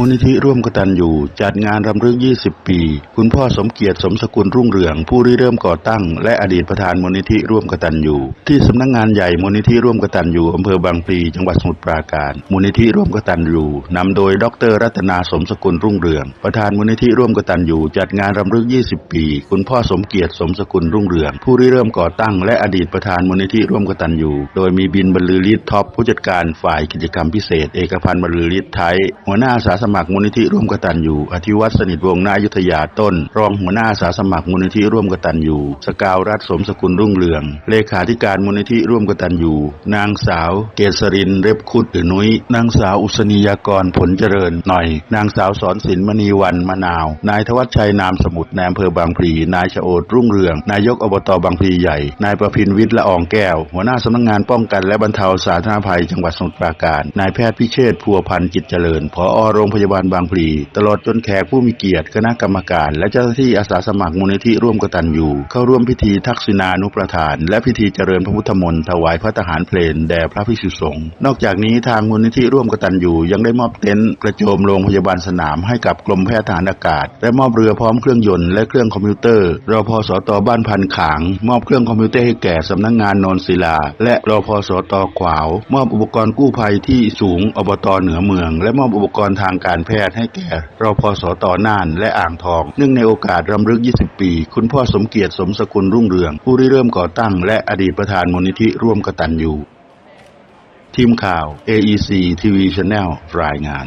มูลนิธิร่วมกตัญญูจัดงานรำลึก 20 ปี คุณพ่อสมเกียรติสมสกุลรุ่งเรือง ผู้ริเริ่มก่อตั้ง และอดีตประธานมูลนิธิร่วมกตัญญูที่สำนักงานใหญ่มูลนิธิร่วมกตัญญูอำเภอบางพลีจังหวัดสมุทรปราการมูลนิธิร่วมกตัญญูนำโดยดร รัตนาสมสกุลรุ่งเรือง ประธานมูลนิธิร่วมกตัญญูจัดงานรำลึก 20 ปี คุณพ่อสมเกียรติสมสกุลรุ่งเรือง ผู้ริเริ่มก่อตั้ง และอดีตประธานมูลนิธิร่วมกตัญญูโดยมีบินบรรลือฤทธิ์ท็อปผู้จัดการฝ่ายกิจกรรมพิเศษ เอกพันธ์บรรลือฤทธิ์ไทยหัวหน้าสาสมัครมูลนิธิร่วมกตัญญูอธิวัฒน์สนิทวงศ์นายุทธยาต้น รองหัวหน้าอาสาสมัครมูลนิธิร่วมกตัญญูสกาวรัฐสมสกุลรุ่งเรือง เลขาธิการมูลนิธิร่วมกตัญญูนางสาว เกษรินเร็บคุดหรือนุ้ยนางสาวอุศนียากรผลเจริญหน่อย นางสาวสอนศิลป์มณีวันมะนาว นายธวัชชัยนามสมุทรนายอำเภอบางพลีนายชโอดรุ่งเรือง นายกอบตบางพลีใหญ่ นายประพินวิทย์ละอองแก้ว หัวหน้าสำนักงานป้องกันและบรรเทาสาธารณภัยจังหวัดสมุทรปราการ นายแพทย์พิเชษพัวพันธ์จิตเจริญผอโรงพยาบาลบางพลี ตลอดจนแขกผู้มีเกียรติคณะกรรมการ และเจ้าหน้าที่อาสาสมัครมูลนิธิร่วมกตัญญูเข้าร่วมพิธีทักษิณานุประทาน และพิธีเจริญพระพุทธมนต์ถวายพระทหารเพลนแด่พระภิกษุสงฆ์นอกจากนี้ทางมูลนิธิร่วมกตัญญูยังได้มอบเต็นท์กระโจมโรงพยาบาลสนามให้กับกรมแพทย์ทหารอากาศ และมอบเรือพร้อมเครื่องยนต์และเครื่องคอมพิวเตอร์รอพสตบ้านพันขาง มอบเครื่องคอมพิวเตอร์ให้แก่สำนักงานนนศิลา และรอพสตขวาว มอบอุปกรณ์กู้ภัยที่สูงอบตเหนือเมือง และมอบอุปกรณ์ทางการแพทย์ให้แก่รอพสตน่านและอ่างทอง เนื่องในโอกาสรำลึก 20 ปี คุณพ่อสมเกียรติสมสกุลรุ่งเรือง ผู้ริเริ่มก่อตั้งและอดีตประธานมูลนิธิร่วมกตัญญูทีมข่าว AEC TV Channel รายงาน